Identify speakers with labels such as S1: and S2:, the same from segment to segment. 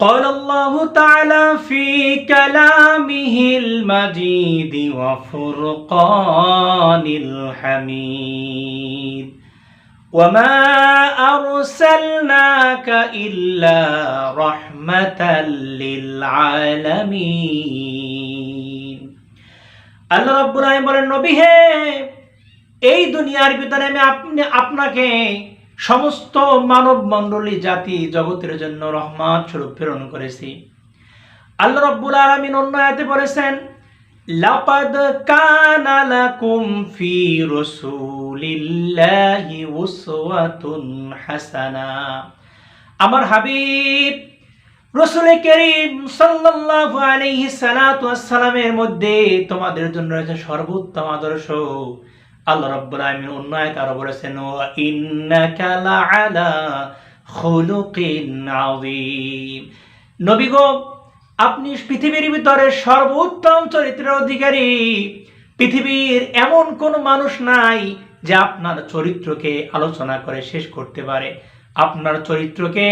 S1: قال الله تعالى في كلامه المجيد وفرقان الحميد وما أرسلناك إلا رحمة للعالمين আল্লাহ রাব্বুল আলামিন বলেন নবী হে এই দুনিয়ার ভিতরে আমি আপনি আপনাকে সমস্ত মানব মণ্ডলী জাতি জগতের জন্য রহমত স্বরূপ প্রেরণ করেছি। আল্লাহ রাব্বুল আলামিন অন্য আয়াতে বলেছেন রাসূলিল্লাহি উসওয়াতুন হাসানা। আমার হাবিব, রসুল করিম সাল্লাল্লাহু আলাইহি সালাতু ওয়াসসালামের মধ্যে তোমাদের জন্য রয়েছে সর্বোত্তম আদর্শ। আল্লাহ রাব্বুল আলামিন অন্য আয়াত আরও বলেছেন, ওয়া ইন্নাকা লাআলা খুলুকিন আযীম। নবী গো, আপনি পৃথিবীর ভিতরে সর্বোত্তম চরিত্রের অধিকারী। পৃথিবীর এমন কোন মানুষ নাই যে আপনার চরিত্রকে আলোচনা করে শেষ করতে পারে, আপনার চরিত্রকে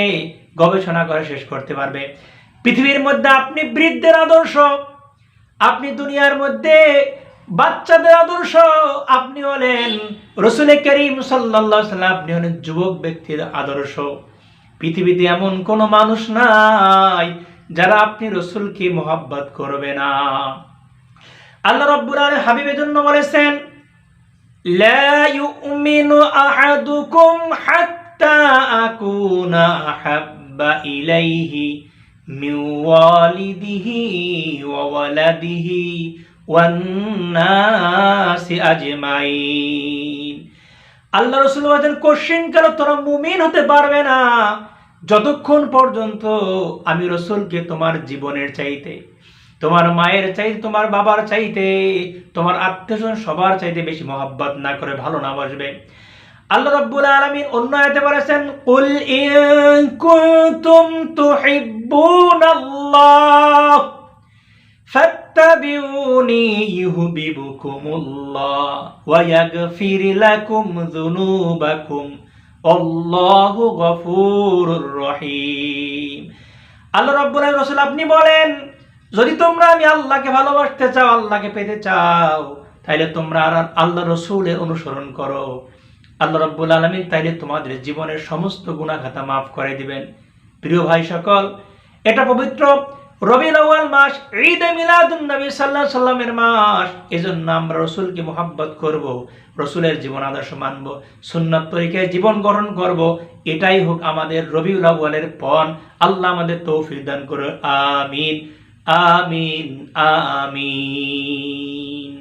S1: গবেষণা করে শেষ করতে পারবে। পৃথিবীর মধ্যে আপনি বৃদ্ধের আদর্শ, আপনি দুনিয়ার মধ্যে বাচ্চাদের আদর্শ, আপনি হলেন রসুল করিম সাল্লা সাল্লাম, আপনি হলেন যুবক ব্যক্তির আদর্শ। পৃথিবীতে এমন কোনো মানুষ নাই যারা আপনি রসুলকে মোহাব্বত করবে না। আল্লাহ রব্বুর আল হাবিবের জন্য বলেছেন, লা আহাদুকুম হাত্তা আকুনা আহাব্বা ইলাইহি মিন ওয়ালিদিহি ওয়া ওয়ালাদিহি। আল্লাহ রসুল কোশ্চিন কেন তোমরা মুমিন হতে পারবে না? যতক্ষণ পর্যন্ত আমি রসুলকে তোমার জীবনের চাইতে, তোমার মায়ের চাইতে, তোমার বাবার চাইতে, তোমার আত্মীয়স্বজন সবার চাইতে বেশি মহাব্বত না করে ভালো না বসবে। আল্লাহ রব্বুল আলামিন অন্য আয়াতে বলেছেন, কুল ইন কুনতুম তুহিব্বুনাল্লাহ। ফাত্তাবিউনি ইউহিব্বুকুমুল্লাহ ওয়া ইয়াগফির লাকুম যুনুবাকুম। আল্লাহু গফুরুর রহিম। আল্লাহ রাব্বুল রাসূল আপনি বলেন, যদি তোমরা আমি আল্লাহকে ভালোবাসতে চাও, আল্লাহকে পেতে চাও, তাইলে তোমরা আর আল্লাহ রসুলের অনুসরণ করো। আল্লাহ রব্বুল আলমিন তাইলে তোমাদের জীবনের সমস্ত গুণাখাতা মাফ করে দিবেন। প্রিয় ভাই সকল, এটা পবিত্র রবিউল আউয়াল মাস ঈদ মিলাদুন নবী মাস। এজন্য আমরা করব, রসুলের জীবন আদর্শ মানব, সুন্নাত তরিকায় জীবন গ্রহণ করব, এটাই হোক আমাদের রবিউল আউয়ালের পণ। আল্লাহ আমাদের তৌফিক দান করো আমিন আমিন আমিন।